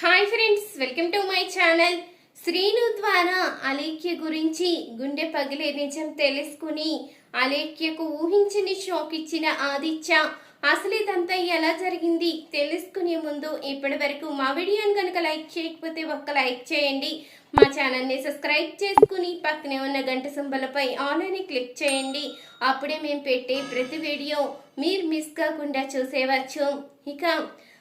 Hi friends welcome to my channel. Srinu ద్వారా అలేఖ్య గురించి గుండె పగిలే నిజం తెలుసుకుని అలేఖ్యకు ఊహించని షాక్ ఇచ్చిన ఆదిత్య అసలు ఇదంతా ఎలా జరిగింది తెలుసుకునే ముందు ఇప్పటి వరకు మా వీడియోని కనుక లైక్ చేయకపోతే ఒక్క లైక్ చేయండి. మా ఛానల్ని సబ్స్క్రైబ్ చేసుకుని పక్కనే ఉన్న గంట సింబలపై ఆల్ అని క్లిక్ చేయండి. అప్పుడే మేము పెట్టే ప్రతి వీడియో మీరు మిస్ కాకుండా చూసేవచ్చు. ఇక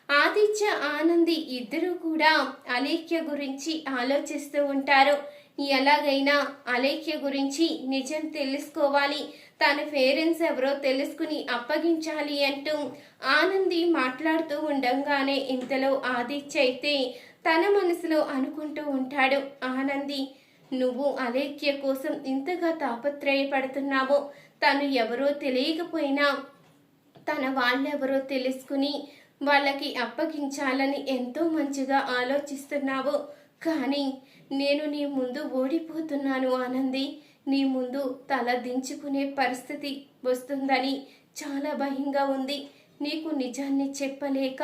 ఆదిత్య ఆనంది ఇద్దరూ కూడా అలేఖ్య గురించి ఆలోచిస్తూ ఉంటారు. ఎలాగైనా అలేఖ్య గురించి నిజం తెలుసుకోవాలి. తన పేరెంట్స్ ఎవరో తెలుసుకుని అప్పగించాలి అంటూ ఆనంది మాట్లాడుతూ ఉండంగానే ఇంతలో ఆదిత్య అయితే తన మనసులో అనుకుంటూ ఉంటాడు. ఆనంది నువ్వు అలేఖ్య కోసం ఇంతగా తాపత్రయపడుతున్నావో? తను ఎవరో తెలియకపోయినా తన వాళ్ళెవరో తెలుసుకుని వాళ్ళకి అప్పగించాలని ఎంతో మంచిగా ఆలోచిస్తున్నావు. కానీ నేను నీ ముందు ఓడిపోతున్నాను ఆనంది. నీ ముందు తల దించుకునే పరిస్థితి వస్తుందని చాలా భయంగా ఉంది. నీకు నిజాన్ని చెప్పలేక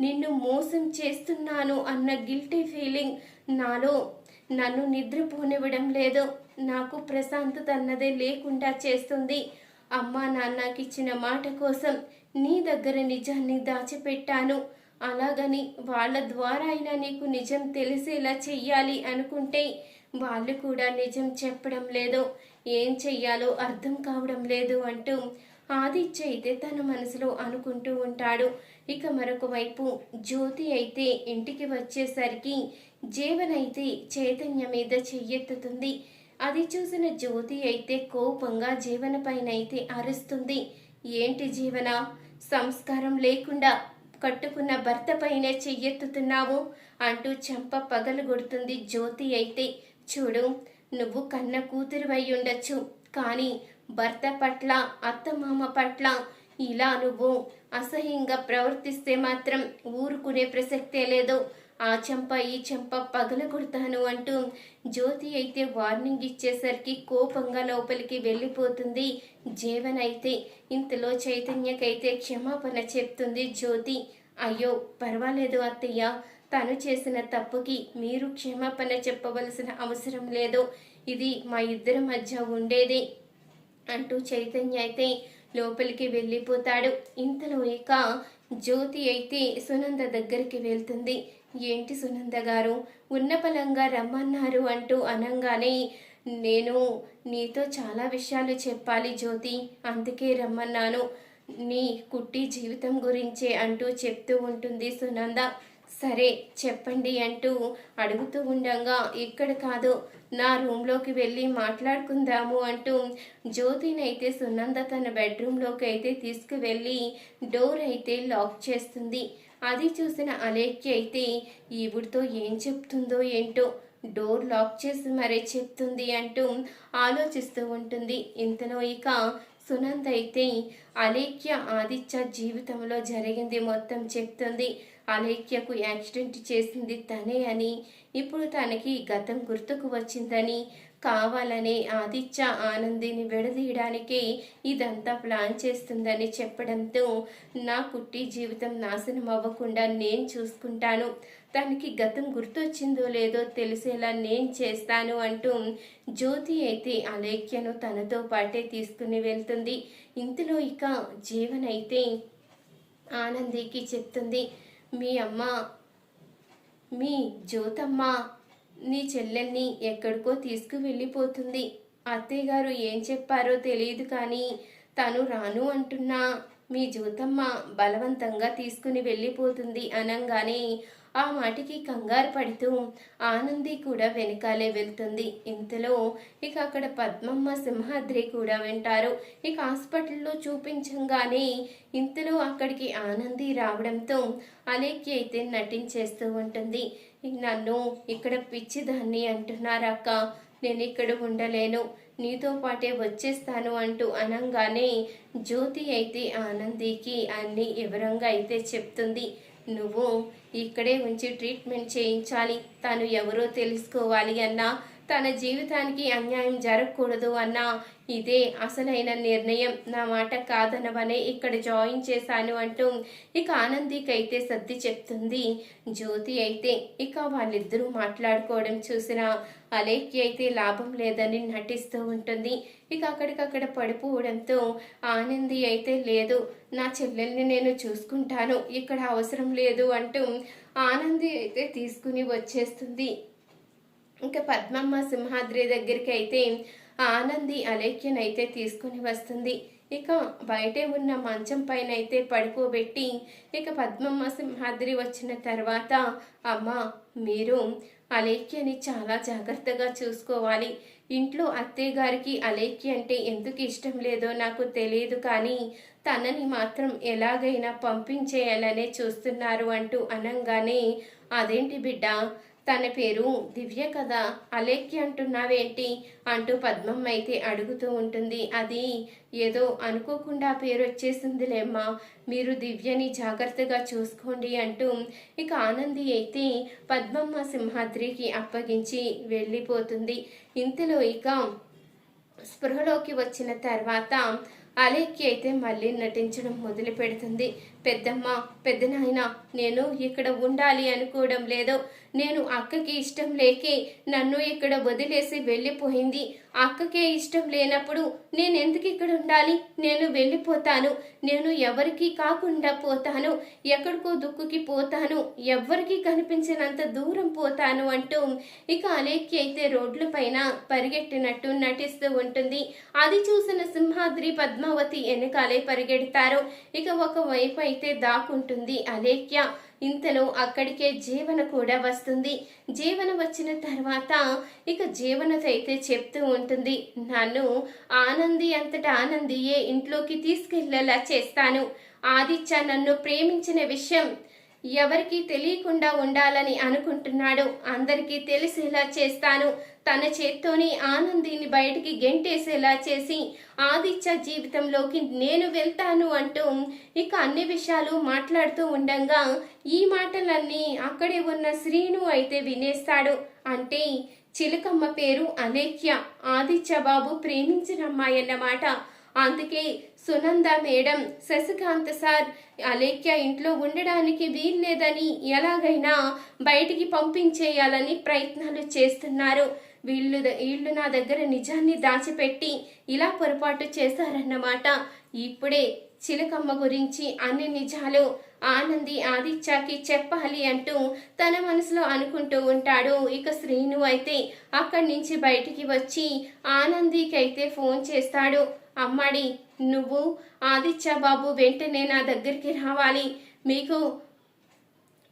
నిన్ను మోసం చేస్తున్నాను అన్న గిల్టీ ఫీలింగ్ నాలో నన్ను నిద్రపోనివ్వడం లేదు. నాకు ప్రశాంతత అన్నదే లేకుండా చేస్తుంది. అమ్మా నాన్నకిచ్చిన మాట కోసం నీ దగ్గర నిజాన్ని దాచిపెట్టాను. అలాగని వాళ్ళ ద్వారా అయినా నీకు నిజం తెలిసేలా చెయ్యాలి అనుకుంటే వాళ్ళు కూడా నిజం చెప్పడం లేదు. ఏం చెయ్యాలో అర్థం కావడం లేదు అంటూ ఆదిత్య అయితే తన మనసులో అనుకుంటూ ఉంటాడు. ఇక మరొక వైపు జ్యోతి అయితే ఇంటికి వచ్చేసరికి జీవనైతే చైతన్య మీద చెయ్యెత్తుతుంది. అది చూసిన జ్యోతి అయితే కోపంగా జీవన పైన అయితే అరుస్తుంది. ఏంటి జీవన? సంస్కారం లేకుండా కట్టుకున్న భర్త పైన చెయ్యెత్తుతున్నావు అంటూ చెంప పగలగొడుతుంది జ్యోతి అయితే. చూడు నువ్వు కన్న కూతురు అయి ఉండొచ్చు కానీ భర్త పట్ల అత్తమామ పట్ల ఇలా నువ్వు అసహ్యంగా ప్రవర్తిస్తే మాత్రం ఊరుకునే ప్రసక్తే లేదు. ఆ చెంప ఈ చెంప పగలగొడతాను అంటూ జ్యోతి అయితే వార్నింగ్ ఇచ్చేసరికి కోపంగా లోపలికి వెళ్ళిపోతుంది. జీవన్ అయితే ఇంతలో చైతన్యకైతే క్షమాపణ చెప్తుంది జ్యోతి. అయ్యో పర్వాలేదు అత్తయ్య. తను చేసిన తప్పుకి మీరు క్షమాపణ చెప్పవలసిన అవసరం లేదు. ఇది మా ఇద్దరి మధ్య ఉండేది అంటూ చైతన్య అయితే లోపలికి వెళ్ళిపోతాడు. ఇంతలో ఇక జ్యోతి అయితే సునంద దగ్గరికి వెళ్తుంది. ఏంటి సునంద గారు? ఉన్న పలంగా రమ్మన్నారు అంటూ అనంగానే నేను నీతో చాలా విషయాలు చెప్పాలి జ్యోతి అందుకే రమ్మన్నాను. నీ కుట్టి జీవితం గురించే అంటూ చెప్తూ ఉంటుంది సునంద. సరే చెప్పండి అంటూ అడుగుతూ ఉండగా ఇక్కడ కాదు నా రూమ్లోకి వెళ్ళి మాట్లాడుకుందాము అంటూ జ్యోతినైతే సునంద తన బెడ్రూమ్లోకి అయితే తీసుకువెళ్ళి డోర్ అయితే లాక్ చేస్తుంది. అది చూసిన అలేఖ్య అయితే ఈవిడితో ఏం చెప్తుందో ఏంటో డోర్ లాక్ చేసి మరే చెప్తుంది అంటూ ఆలోచిస్తూ ఉంటుంది. ఇంతలో ఇక సునంద అయితే అలేఖ్య ఆదిత్య జీవితంలో జరిగింది మొత్తం చెప్తుంది. అలేఖ్యకు యాక్సిడెంట్ చేసింది తనే అని. ఇప్పుడు తనకి గతం గుర్తుకు వచ్చిందని కావాలనే ఆదిత్య ఆనందిని విడదీయడానికే ఇదంతా ప్లాన్ చేస్తుందని చెప్పడంతో నా కుట్టి జీవితం నాశనం అవ్వకుండా నేను చూసుకుంటాను. తనకి గతం గుర్తొచ్చిందో లేదో తెలిసేలా నేను చేస్తాను అంటూ జ్యోతి అయితే అలేఖ్యను తనతో పాటే తీసుకుని వెళ్తుంది. ఇంతలో ఇక జీవన్ అయితే ఆనందికి చెప్తుంది మీ అమ్మ మీ జ్యోతమ్మ నీ చెల్లెల్ని ఎక్కడికో తీసుకువెళ్ళిపోతుంది. అత్తయ్య గారు ఏం చెప్పారో తెలియదు కానీ తను రాను అంటున్నా. మీ జ్యోతమ్మ బలవంతంగా తీసుకుని వెళ్ళిపోతుంది అనంగానే ఆ మాటికి కంగారు పడుతూ ఆనంది కూడా వెనకాలే వెళ్తుంది. ఇంతలో ఇక అక్కడ పద్మమ్మ సింహాద్రి కూడా వింటారు. ఇక హాస్పిటల్లో చూపించంగానే ఇంతలో అక్కడికి ఆనంది రావడంతో అలేఖ్య అయితే నటించేస్తూ ఉంటుంది. నన్ను ఇక్కడ పిచ్చిదాన్ని అంటున్నారక్క. నేను ఇక్కడ ఉండలేను. నీతో పాటే వచ్చేస్తాను అంటూ అనంగానే జ్యోతి అయితే ఆనందికి అన్ని వివరంగా అయితే చెప్తుంది. నువ్వు ఇక్కడే ఉంచి ట్రీట్మెంట్ చేయించాలి. తను ఎవరో తెలుసుకోవాలి అన్నా తన జీవితానికి అన్యాయం జరగకూడదు అన్న ఇదే అసలైన నిర్ణయం. నా మాట కాదనవనే ఇక్కడ జాయిన్ చేశాను అంటూ ఇక ఆనందికైతే సర్ది చెప్తుంది. జ్యోతి అయితే ఇక వాళ్ళిద్దరూ మాట్లాడుకోవడం చూసిన అలేఖ్య అయితే లాభం లేదని నటిస్తూ ఉంటుంది. ఇక అక్కడికక్కడ పడిపోవడంతో ఆనంది అయితే లేదు నా చెల్లెల్ని నేను చూసుకుంటాను ఇక్కడ అవసరం లేదు అంటూ ఆనంది అయితే తీసుకుని వచ్చేస్తుంది. ఇంకా పద్మమ్మ సింహాద్రి దగ్గరికి అయితే ఆనంది అలేఖ్యనైతే తీసుకుని వస్తుంది. ఇక బయటే ఉన్న మంచం పైన అయితే పడుకోబెట్టి ఇక పద్మమ్మ సింహాద్రి వచ్చిన తర్వాత అమ్మ మీరు అలేఖ్యని చాలా జాగ్రత్తగా చూసుకోవాలి. ఇంట్లో అత్తయ్య గారికి అలేఖ్య అంటే ఎందుకు ఇష్టం లేదో నాకు తెలియదు కానీ తనని మాత్రం ఎలాగైనా పంపించేయాలనే చూస్తున్నారు అంటూ అనంగానే అదేంటి బిడ్డ తన పేరు దివ్య కదా? అలేఖ్య అంటున్నావేంటి? అంటూ పద్మమ్మ అయితే అడుగుతూ ఉంటుంది. అది ఏదో అనుకోకుండా పేరు వచ్చేసిందిలేమ్మా మీరు దివ్యని జాగ్రత్తగా చూసుకోండి అంటూ ఇక ఆనంది అయితే పద్మమ్మ సింహాద్రికి అప్పగించి వెళ్ళిపోతుంది. ఇంతలో ఇక స్పృహలోకి వచ్చిన తర్వాత అలేఖ్య అయితే మళ్ళీ నటించడం మొదలు పెడుతుంది పెద్దమ్మ పెద్దనాయన నేను ఇక్కడ ఉండాలి అనుకోవడం లేదు. నేను అక్కకి ఇష్టం లేకే నన్ను ఇక్కడ వదిలేసి వెళ్ళిపోయింది. అక్కకే ఇష్టం లేనప్పుడు నేను ఎందుకు ఇక్కడ ఉండాలి? నేను వెళ్ళిపోతాను. నేను ఎవరికి కాకుండా పోతాను. ఎక్కడికో దుక్కుకి పోతాను. ఎవ్వరికి కనిపించినంత దూరం పోతాను అంటూ ఇక అలేఖ్య అయితే రోడ్ల పైన పరిగెట్టినట్టు నటిస్తూ ఉంటుంది. అది చూసిన సింహాద్రి పద్మావతి వెనకాలే పరిగెడతారు. ఇక ఒకవైపు అయితే దాక్కుంటుంది అలేఖ్య ఇంతలో అక్కడికే జీవన కూడా వస్తుంది. జీవన వచ్చిన తర్వాత ఇక జీవనతో అయితే చెప్తూ ఉంటుంది. నన్ను ఆనంది అంతటా ఆనందియే ఇంట్లోకి తీసుకెళ్ళేలా చేస్తాను. ఆదిత్య నన్ను ప్రేమించిన విషయం ఎవరికీ తెలియకుండా ఉండాలని అనుకుంటున్నాడు. అందరికీ తెలిసేలా చేస్తాను. తన చేత్తోని ఆనందిని బయటికి గెంటేసేలా చేసి ఆదిత్య జీవితంలోకి నేను వెళ్తాను అంటూ ఇక అన్ని విషయాలు మాట్లాడుతూ ఉండగా ఈ మాటలన్నీ అక్కడే ఉన్న శ్రీను అయితే వినేస్తాడు. అంటే చిలకమ్మ పేరు అలేఖ్య. ఆదిత్య బాబు ప్రేమించిన అమ్మాయి అన్నమాట. అందుకే సునంద మేడం శశికాంత్ సార్ అలేఖ్య ఇంట్లో ఉండడానికి వీల్లేదని ఎలాగైనా బయటికి పంపించేయాలని ప్రయత్నాలు చేస్తున్నారు. వీళ్ళు వీళ్ళు నా దగ్గర నిజాన్ని దాచిపెట్టి ఇలా పొరపాటు చేశారన్నమాట. ఇప్పుడే చిలకమ్మ గురించి అన్ని నిజాలు ఆనంది ఆదిత్యకి చెప్పాలి అంటూ తన మనసులో అనుకుంటూ ఉంటాడు. ఇక శ్రీను అయితే అక్కడి నుంచి బయటికి వచ్చి ఆనందికి అయితే ఫోన్ చేస్తాడు. అమ్మాడి నువ్వు ఆదిత్య బాబు వెంటనే నా దగ్గరికి రావాలి. మీకు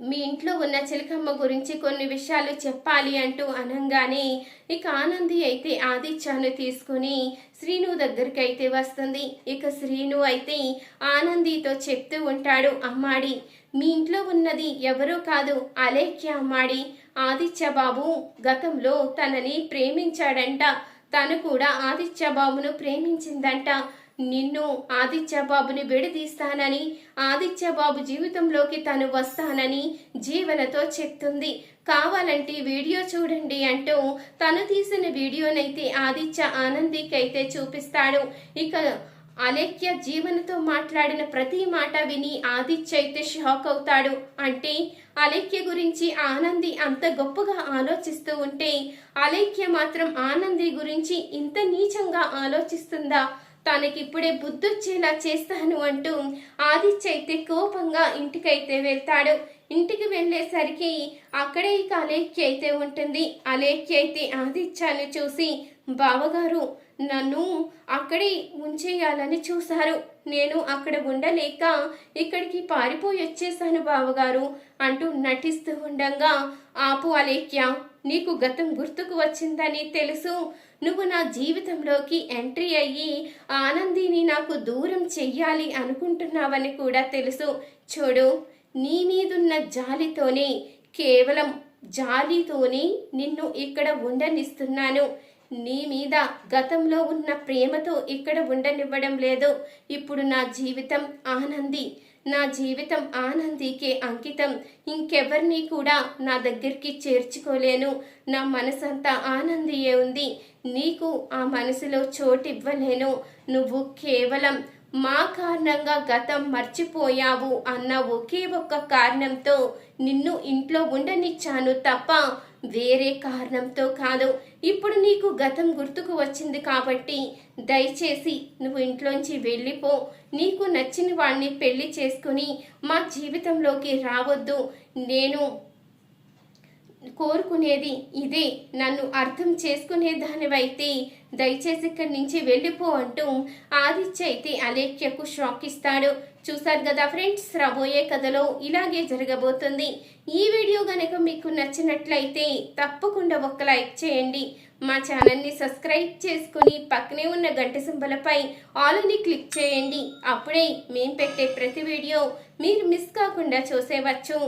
మీ ఇంట్లో ఉన్న చిలకమ్మ గురించి కొన్ని విషయాలు చెప్పాలి అంటూ అనంగానే ఇక ఆనంది అయితే ఆదిత్యాను తీసుకుని శ్రీను దగ్గరికి అయితే వస్తుంది. ఇక శ్రీను అయితే ఆనందితో చెప్తూ ఉంటాడు అమ్మాడి మీ ఇంట్లో ఉన్నది ఎవరూ కాదు అలేఖ్య అమ్మాడి. ఆదిత్య బాబు గతంలో తనని ప్రేమించాడంట. తను కూడా ఆదిత్య బాబును ప్రేమించిందంట. నిన్ను ఆదిత్య బాబుని విడదీస్తానని ఆదిత్య బాబు జీవితంలోకి తను వస్తానని జీవనతో చెప్తుంది. కావాలంటే వీడియో చూడండి అంటూ తను తీసిన వీడియోనైతే ఆదిత్య ఆనందికైతే చూపిస్తాడు. ఇక అలేఖ్య జీవనతో మాట్లాడిన ప్రతి మాట విని ఆదిత్య అయితే షాక్ అవుతాడు. అంటే అలేఖ్య గురించి ఆనంది అంత గొప్పగా ఆలోచిస్తూ ఉంటే అలేఖ్య మాత్రం ఆనంది గురించి ఇంత నీచంగా ఆలోచిస్తుందా? తనకిప్పుడే బుద్ధొచ్చేలా చేస్తాను అంటూ ఆదిత్య అయితే కోపంగా ఇంటికైతే వెళ్తాడు. ఇంటికి వెళ్ళేసరికి అక్కడే ఇక అలేఖ్య అయితే ఉంటుంది. అలేఖ్య అయితే ఆదిత్యాన్ని చూసి బావగారు నన్ను అక్కడే ఉంచేయాలని చూశారు. నేను అక్కడ ఉండలేక ఇక్కడికి పారిపోయి వచ్చేసాను బావగారు అంటూ నటిస్తూ ఉండగా ఆపు అలేఖ్య నీకు గతం గుర్తుకు వచ్చిందని తెలుసు. నువ్వు నా జీవితంలోకి ఎంట్రీ అయ్యి ఆనందిని నాకు దూరం చెయ్యాలి అనుకుంటున్నావని కూడా తెలుసు. చూడు నీ మీదున్న జాలితోనే కేవలం జాలితోనే నిన్ను ఇక్కడ ఉండనిస్తున్నాను. నీ మీద గతంలో ఉన్న ప్రేమతో ఇక్కడ ఉండనివ్వడం లేదు. ఇప్పుడు నా జీవితం ఆనంది. నా జీవితం ఆనందికే అంకితం. ఇంకెవరిని కూడా నా దగ్గరికి చేర్చుకోలేను. నా మనసంతా ఆనందియే ఉంది. నీకు ఆ మనసులో చోటు ఇవ్వలేను నువ్వు కేవలం మా కారణంగా గతం మర్చిపోయావు అన్న ఒకే ఒక్క కారణంతో నిన్ను ఇంట్లో ఉండనిచ్చాను తప్ప వేరే కారణంతో కాదు. ఇప్పుడు నీకు గతం గుర్తుకు వచ్చింది కాబట్టి దయచేసి నువ్వు ఇంట్లోంచి వెళ్ళిపో. నీకు నచ్చిన వాడిని పెళ్ళి చేసుకుని మా జీవితంలోకి రావద్దు. నేను కోరుకునేది ఇదే. నన్ను అర్థం చేసుకునే దానివైతే దయచేసి ఇక్కడి నుంచి వెళ్ళిపో అంటూ ఆదిత్య అయితే అలేఖ్యకు షాక్ ఇస్తాడు. చూసారు కదా ఫ్రెండ్స్ రాబోయే కథలో ఇలాగే జరగబోతుంది. ఈ వీడియో కనుక మీకు నచ్చినట్లయితే తప్పకుండా ఒక లైక్ చేయండి. మా ఛానల్ని సబ్స్క్రైబ్ చేసుకుని పక్కనే ఉన్న గంట సింబలపై ఆల్ని క్లిక్ చేయండి. అప్పుడే మేము పెట్టే ప్రతి వీడియో మీరు మిస్ కాకుండా చూసేవచ్చు.